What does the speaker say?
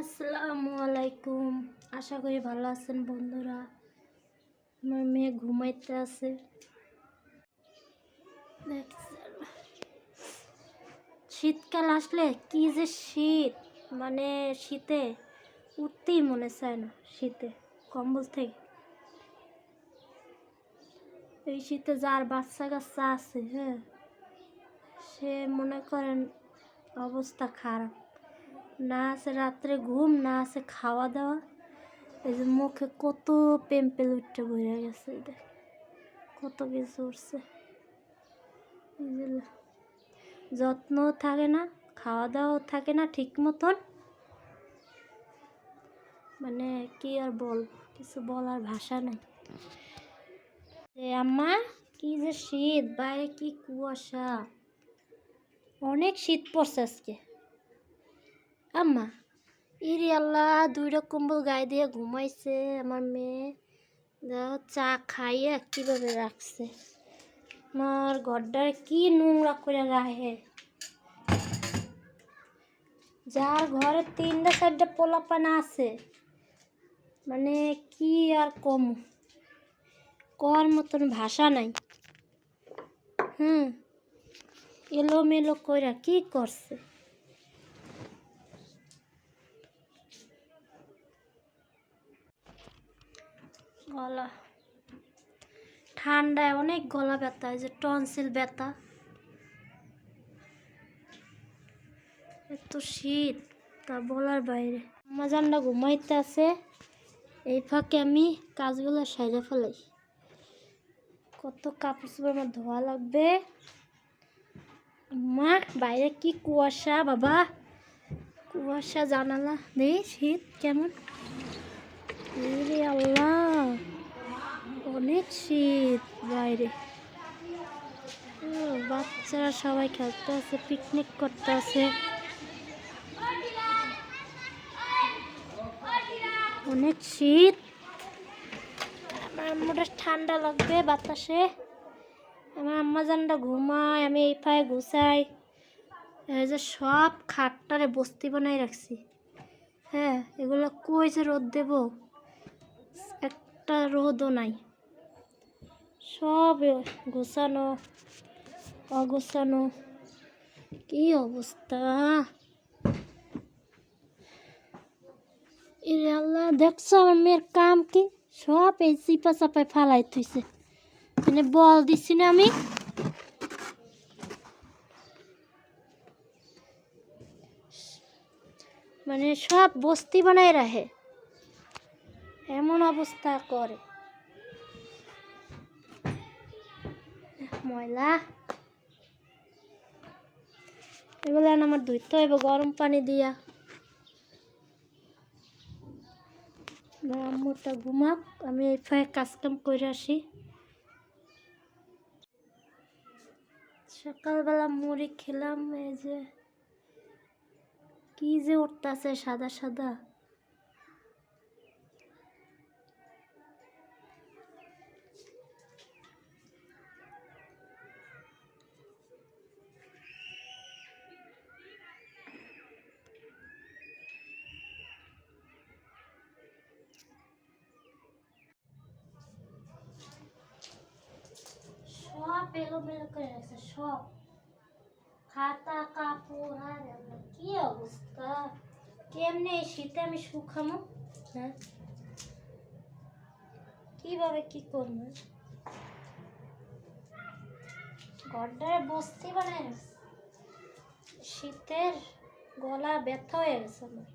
আসসালামু আলাইকুম। আশা করি ভালো আছেন বন্ধুরা। আমার মেয়ে ঘুমাইতে আছে। শীতকাল আসলে কি যে শীত। মানে শীতে উঠতেই মনে চায় না শীতে, কম্বল থেকে। এই শীতে যার বাচ্চা কাচ্চা আছে হ্যাঁ সে মনে করেন অবস্থা খারাপ। না আছে রাত্রে ঘুম, না আছে খাওয়া দাওয়া এই যে মুখে কত পেম্পেল উঠে বইয়া গেছে দেখ। কত কিছু উঠছে। এই যে যত্নও থাকে না খাওয়া দাওয়াও থাকে না ঠিক মতন। মানে কি আর বল কিছু বলার ভাষা নেই। যে আম্মা, কি যে শীত, বাইরে কি কুয়াশা। অনেক শীত পড়ছে আজকে। আম্মা, ইরি আল্লাহ দুইটা কম্বল গায়ে দিয়ে ঘুমাইছে আমার মেয়ে। চা খাইয়ে কীভাবে রাখছে। আমার ঘরটার কি নোংরা করে রাখে। যার ঘরে তিনটা, চারটা পোলাপানা আছে মানে কি আর কম? কর মতন ভাষা নাই। হুম, এলোমেলো কইরা কি করছে? গলা। ঠান্ডায় অনেক গলা ব্যথা, এই যে টনসিল ব্যথা। এত শীত, তা বলার বাইরে। আমাজানটা ঘুমাইতে আছে, এই ফাঁকে আমি কাজগুলো সাইডে ফেলাই। কত কাপড় চোপড় আমার ধোয়া লাগবে। মা, বাইরে কি কুয়াশা বাবা? কুয়াশা জানালা নেই, শীত কেমন? আল্লাহ, অনেক শীত। বাইরে বাচ্চারা সবাই খেলতে আছে পিকনিক করতে আছে অনেক শীত। আমার আম্মুটা ঠান্ডা লাগবে বাতাসে। আমার আম্মা জানটা ঘুমায়, আমি এই পায়ে ঘুষাই এই যে সব খাটটারে বস্তি বানাই রাখছি। হ্যাঁ এগুলো কই যে রোদ দেব? একটা রোদও নাই। সব গোছানো, অগোছানো। কি অবস্থা? আল্লাহ, দেখছ আমার মেয়ের কাম কি? সব এই চিপা চাপায় ফালাই থইছে। মানে বল দিচ্ছি না আমি। মানে সব বস্তি বানায় রাখে। এমন অবস্থা করে। ময়লা। এগুলো আমার ধুইতে হইব, গরম পানি দিয়া। আম্মুটা ঘুমাক, আমি এই কাজ কাম করে আসি। সকালবেলা মুড়ি খেলাম, এই যে কি যে উঠতেছে সাদা সাদা। সব এলোমেলো করে রাখছে সব খাতা কাপড় আর কি অবস্থা কেমনে এই শীতে আমি শুকামো হ্যাঁ কীভাবে কি করব ঘরটায় বস্তি বানায় শীতের গলা ব্যথা হয়ে গেছে আমার